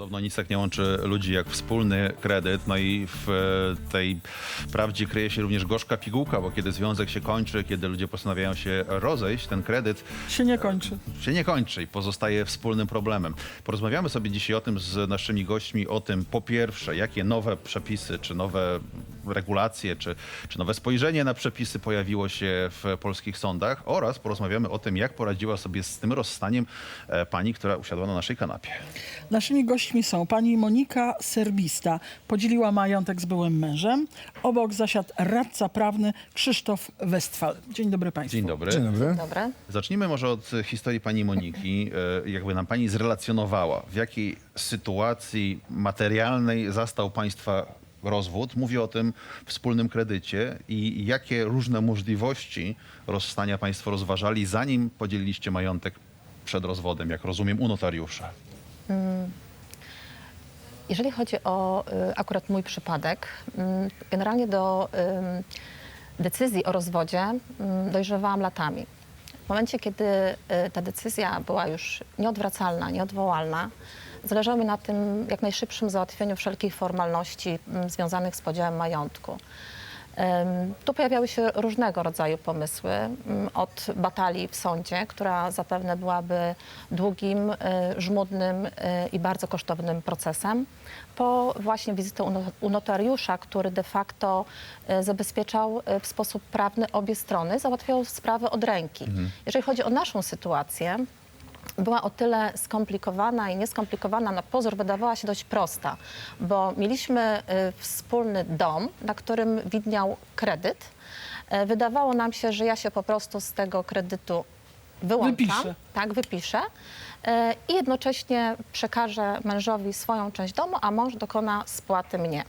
Podobno nic tak nie łączy ludzi jak wspólny kredyt, no i w e, tej prawdzie kryje się również gorzka pigułka, bo kiedy związek się kończy, kiedy ludzie postanawiają się rozejść, ten kredyt Się nie kończy. się nie kończy i pozostaje wspólnym problemem. Porozmawiamy sobie dzisiaj o tym z naszymi gośćmi, o tym po pierwsze, jakie nowe przepisy, czy nowe regulacje, czy, czy nowe spojrzenie na przepisy pojawiło się w polskich sądach oraz porozmawiamy o tym, jak poradziła sobie z tym rozstaniem e, pani, która usiadła na naszej kanapie. Naszymi gośćmi są pani Monika Serbista. Podzieliła majątek z byłym mężem. Obok zasiadł radca prawny Krzysztof Westfal. Dzień dobry państwu. Dzień dobry. Dzień dobry. Dobre. Zacznijmy może od historii pani Moniki. E, Jakby nam pani zrelacjonowała, w jakiej sytuacji materialnej zastał państwa rozwód. Mówię o tym wspólnym kredycie i jakie różne możliwości rozstania państwo rozważali, zanim podzieliliście majątek przed rozwodem, jak rozumiem, u notariusza. Jeżeli chodzi o y, akurat mój przypadek, mm, generalnie do ym, decyzji o rozwodzie mm, dojrzewałam latami. W momencie, kiedy y, ta decyzja była już nieodwracalna, nieodwołalna, zależało mi na tym jak najszybszym załatwieniu wszelkich formalności mm, związanych z podziałem majątku. Tu pojawiały się różnego rodzaju pomysły, mm, od batalii w sądzie, która zapewne byłaby długim, y, żmudnym y, i bardzo kosztownym procesem, po właśnie wizytę u no- notariusza, który de facto y, zabezpieczał w sposób prawny obie strony, załatwiał sprawę od ręki. Jeżeli chodzi o naszą sytuację, była o tyle skomplikowana i nieskomplikowana, na pozór wydawała się dość prosta, bo mieliśmy y, wspólny dom, na którym widniał kredyt. E, Wydawało nam się, że ja się po prostu z tego kredytu wyłączam. Wypiszę. Tak, wypiszę. E, I jednocześnie przekażę mężowi swoją część domu, a mąż dokona spłaty mnie.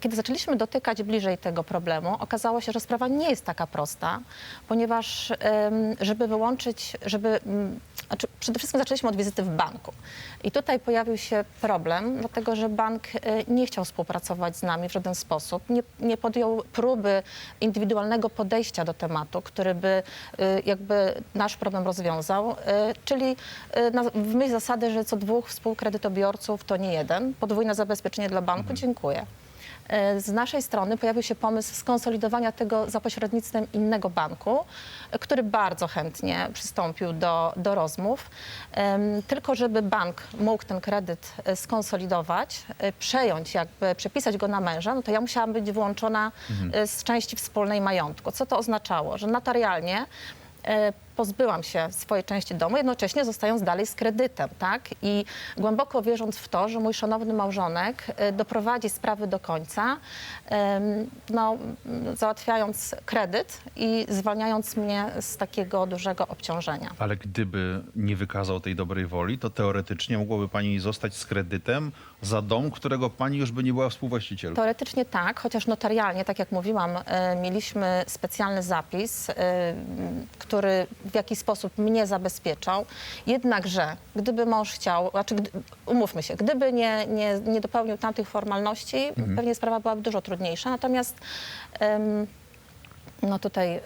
Kiedy zaczęliśmy dotykać bliżej tego problemu, okazało się, że sprawa nie jest taka prosta, ponieważ żeby wyłączyć, żeby, mm, znaczy przede wszystkim zaczęliśmy od wizyty w banku. I tutaj pojawił się problem, dlatego że bank e, nie chciał współpracować z nami w żaden sposób, nie, nie podjął próby indywidualnego podejścia do tematu, który by e, jakby nasz problem rozwiązał, e, czyli w myśl zasady, że co dwóch współkredytobiorców to nie jeden, podwójne zabezpieczenie dla banku, dziękuję. E, Z naszej strony pojawił się pomysł skonsolidowania tego za pośrednictwem innego banku, e, który bardzo chętnie przystąpił do, do rozmów. Tylko żeby bank mógł ten kredyt e, skonsolidować, przejąć, jakby przepisać go na męża, no to ja musiałam być włączona e, z części wspólnej majątku. Co to oznaczało? Że notarialnie pozbyłam się swojej części domu, jednocześnie zostając dalej z kredytem, tak? I głęboko wierząc w to, że mój szanowny małżonek e, doprowadzi sprawy do końca, no, załatwiając kredyt i zwalniając mnie z takiego dużego obciążenia. Ale gdyby nie wykazał tej dobrej woli, to teoretycznie mogłoby pani zostać z kredytem za dom, którego pani już by nie była współwłaścicielką. Teoretycznie tak, chociaż notarialnie, tak jak mówiłam, e, mieliśmy specjalny zapis, e, m, który w jakiś sposób mnie zabezpieczał. Jednakże, gdyby mąż chciał, znaczy gdy, umówmy się, gdyby nie, nie, nie dopełnił tamtych formalności, pewnie sprawa byłaby dużo trudniejsza. Natomiast no tutaj y,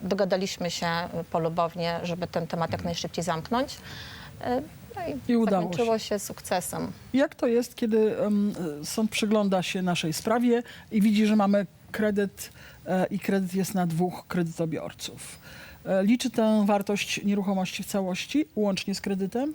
dogadaliśmy się polubownie, żeby ten temat jak najszybciej zamknąć. Y, No i, I udało zakończyło się sukcesem. Jak to jest, kiedy em, sąd przygląda się naszej sprawie i widzi, że mamy kredyt e, i kredyt jest na dwóch kredytobiorców? E, liczy tę wartość nieruchomości w całości, łącznie z kredytem?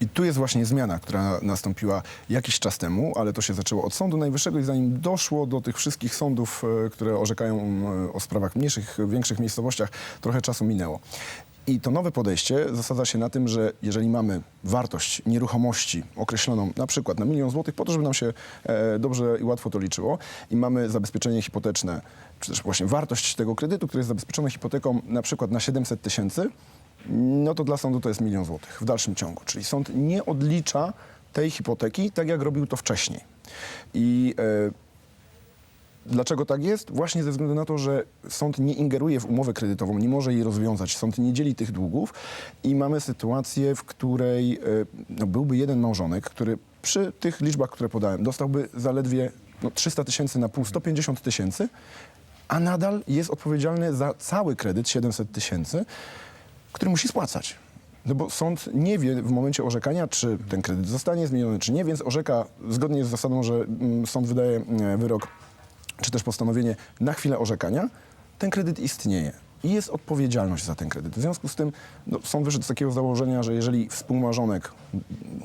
I tu jest właśnie zmiana, która nastąpiła jakiś czas temu, ale to się zaczęło od Sądu Najwyższego i zanim doszło do tych wszystkich sądów, e, które orzekają o sprawach mniejszych, większych miejscowościach, trochę czasu minęło. I to nowe podejście zasadza się na tym, że jeżeli mamy wartość nieruchomości określoną na przykład na milion złotych, po to, żeby nam się e, dobrze i łatwo to liczyło, i mamy zabezpieczenie hipoteczne, czy też właśnie wartość tego kredytu, który jest zabezpieczony hipoteką na przykład na 700 tysięcy, no to dla sądu to jest milion złotych w dalszym ciągu. Czyli sąd nie odlicza tej hipoteki tak, jak robił to wcześniej. I e, Dlaczego tak jest? Właśnie ze względu na to, że sąd nie ingeruje w umowę kredytową, nie może jej rozwiązać, sąd nie dzieli tych długów i mamy sytuację, w której e, no, byłby jeden małżonek, który przy tych liczbach, które podałem, dostałby zaledwie no, 300 tysięcy na pół, 150 tysięcy, a nadal jest odpowiedzialny za cały kredyt 700 tysięcy, który musi spłacać. No bo sąd nie wie w momencie orzekania, czy ten kredyt zostanie zmieniony, czy nie, więc orzeka zgodnie z zasadą, że mm, sąd wydaje e, wyrok, czy też postanowienie na chwilę orzekania, ten kredyt istnieje. I jest odpowiedzialność za ten kredyt. W związku z tym no, sąd wyszedł z takiego założenia, że jeżeli współmarzonek,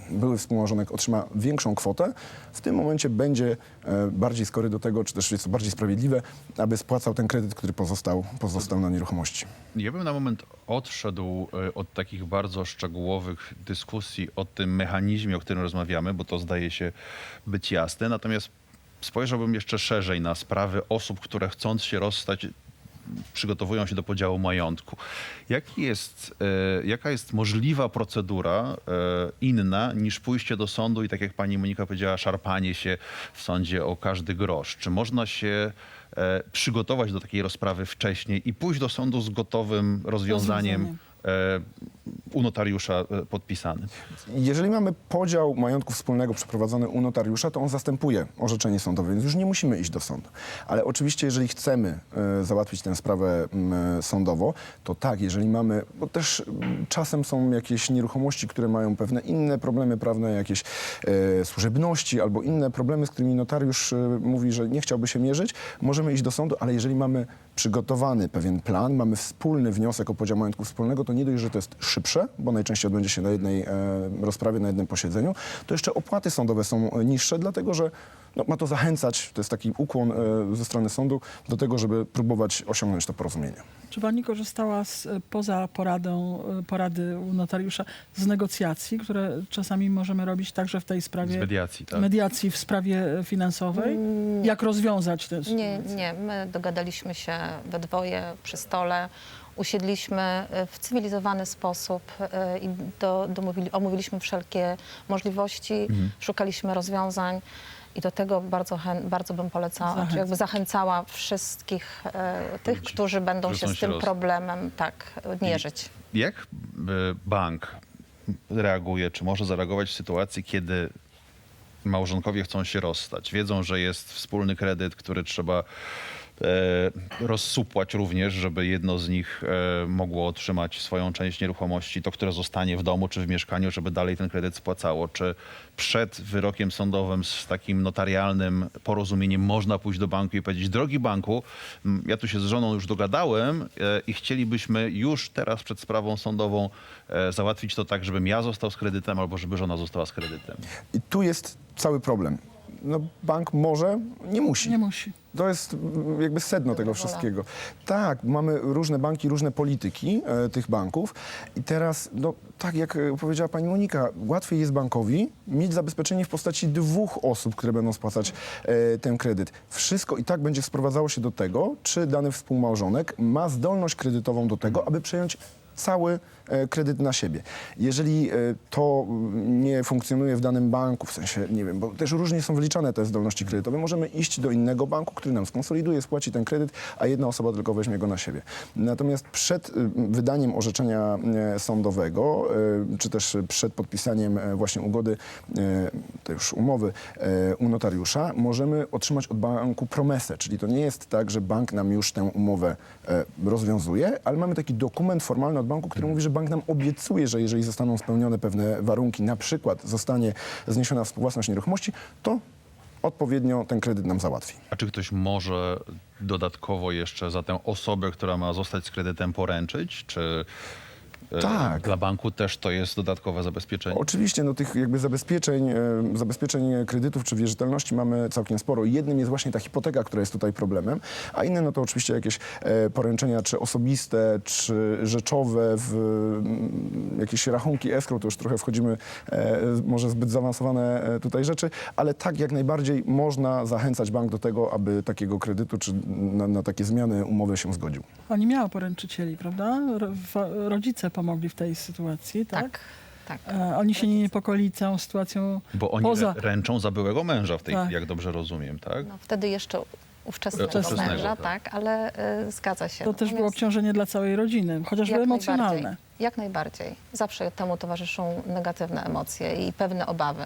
były współmarzonek otrzyma większą kwotę, w tym momencie będzie e, bardziej skory do tego, czy też jest to bardziej sprawiedliwe, aby spłacał ten kredyt, który pozostał, pozostał na nieruchomości. Ja bym na moment odszedł e, od takich bardzo szczegółowych dyskusji o tym mechanizmie, o którym rozmawiamy, bo to zdaje się być jasne. Natomiast spojrzałbym jeszcze szerzej na sprawy osób, które chcąc się rozstać, przygotowują się do podziału majątku. Jaki jest, e, jaka jest możliwa procedura e, inna niż pójście do sądu i tak jak pani Monika powiedziała, szarpanie się w sądzie o każdy grosz? Czy można się e, przygotować do takiej rozprawy wcześniej i pójść do sądu z gotowym rozwiązaniem Rozwiązaniem. E, u notariusza e, podpisanym? Jeżeli mamy podział majątku wspólnego przeprowadzony u notariusza, to on zastępuje orzeczenie sądowe, więc już nie musimy iść do sądu. Ale oczywiście, jeżeli chcemy e, załatwić tę sprawę m, sądowo, to tak, jeżeli mamy, bo też m, czasem są jakieś nieruchomości, które mają pewne inne problemy prawne, jakieś służebności albo inne problemy, z którymi notariusz mówi, że nie chciałby się mierzyć, możemy iść do sądu, ale jeżeli mamy przygotowany pewien plan, mamy wspólny wniosek o podział majątku wspólnego, to nie dość, że to jest szybsze, bo najczęściej odbędzie się na jednej e, rozprawie, na jednym posiedzeniu, to jeszcze opłaty sądowe są niższe, dlatego że no, ma to zachęcać, to jest taki ukłon e, ze strony sądu, do tego, żeby próbować osiągnąć to porozumienie. Czy pani korzystała z, e, poza poradą, e, porady u notariusza z negocjacji, które czasami możemy robić także w tej sprawie Z mediacji, tak? mediacji w sprawie finansowej? Jak rozwiązać te Nie, nie. My dogadaliśmy się we dwoje przy stole, usiedliśmy w cywilizowany sposób i do, domówili, omówiliśmy wszelkie możliwości, szukaliśmy rozwiązań. I do tego bardzo, chę- bardzo bym polecała, czy jakby zachęcała wszystkich e, tych, Ludzi, którzy będą którzy się z tym roz- problemem tak mierzyć. Jak e, bank reaguje, czy może zareagować w sytuacji, kiedy małżonkowie chcą się rozstać? Wiedzą, że jest wspólny kredyt, który trzeba rozsupłać również, żeby jedno z nich e, mogło otrzymać swoją część nieruchomości, to które zostanie w domu czy w mieszkaniu, żeby dalej ten kredyt spłacało. Czy przed wyrokiem sądowym z takim notarialnym porozumieniem można pójść do banku i powiedzieć, drogi banku, ja tu się z żoną już dogadałem e, i chcielibyśmy już teraz przed sprawą sądową e, załatwić to tak, żebym ja został z kredytem albo żeby żona została z kredytem. I tu jest cały problem. No, bank może, nie musi. Nie musi. To jest jakby sedno tego wszystkiego. Tak, mamy różne banki, różne polityki e, tych banków i teraz, no tak jak e, powiedziała pani Monika, łatwiej jest bankowi mieć zabezpieczenie w postaci dwóch osób, które będą spłacać e, ten kredyt. Wszystko i tak będzie sprowadzało się do tego, czy dany współmałżonek ma zdolność kredytową do tego, aby przejąć cały kredyt na siebie. Jeżeli e, to mm, nie funkcjonuje w danym banku, w sensie, nie wiem, bo też różnie są wyliczane te zdolności kredytowe, możemy iść do innego banku, który nam skonsoliduje, spłaci ten kredyt, a jedna osoba tylko weźmie go na siebie. Natomiast przed y, wydaniem orzeczenia e, sądowego, e, czy też przed podpisaniem e, właśnie ugody, e, to już umowy e, u notariusza, możemy otrzymać od banku promesę, czyli to nie jest tak, że bank nam już tę umowę e, rozwiązuje, ale mamy taki dokument formalny od banku, który mówi, że bank nam obiecuje, że jeżeli zostaną spełnione pewne warunki, na przykład zostanie zniesiona współwłasność nieruchomości, to odpowiednio ten kredyt nam załatwi. A czy ktoś może dodatkowo jeszcze za tę osobę, która ma zostać z kredytem poręczyć? Czy Tak. dla banku też to jest dodatkowe zabezpieczenie? Oczywiście, no tych jakby zabezpieczeń, e, zabezpieczeń kredytów czy wierzytelności mamy całkiem sporo. Jednym jest właśnie ta hipoteka, która jest tutaj problemem, a inne no to oczywiście jakieś e, poręczenia, czy osobiste, czy rzeczowe, w mm, jakieś rachunki escrow, to już trochę wchodzimy e, może zbyt zaawansowane e, tutaj rzeczy, ale tak jak najbardziej można zachęcać bank do tego, aby takiego kredytu, czy na, na takie zmiany umowy się zgodził. Pani miała poręczycieli, prawda? Ro, wa- rodzice pomogli w tej sytuacji, tak? Tak, tak. E, oni się nie niepokoili całą sytuacją Bo oni poza... ręczą za byłego męża w tej Tak. chwili, jak dobrze rozumiem, tak? No, wtedy jeszcze ówczesnego, Ówczesnego, męża, tak. tak, ale y, zgadza się. To też było Natomiast- obciążenie dla całej rodziny, chociażby Jak emocjonalne. najbardziej, Jak najbardziej. Zawsze temu towarzyszą negatywne emocje i pewne obawy.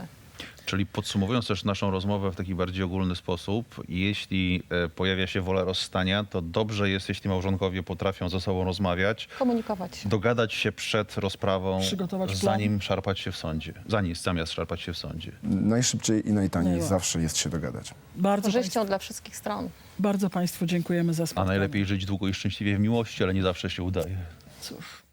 Czyli podsumowując też naszą rozmowę w taki bardziej ogólny sposób, jeśli e, pojawia się wola rozstania, to dobrze jest, jeśli małżonkowie potrafią ze sobą rozmawiać, Komunikować się. dogadać się przed rozprawą, Przygotować plan. zanim szarpać się w sądzie. Zanim, zamiast szarpać się w sądzie. Najszybciej i najtaniej Najła- zawsze jest się dogadać. Bardzo, Korzyścią państwu, dla wszystkich stron. bardzo Państwu dziękujemy za A spotkanie. najlepiej żyć długo i szczęśliwie w miłości, ale nie zawsze się udaje. Cóż.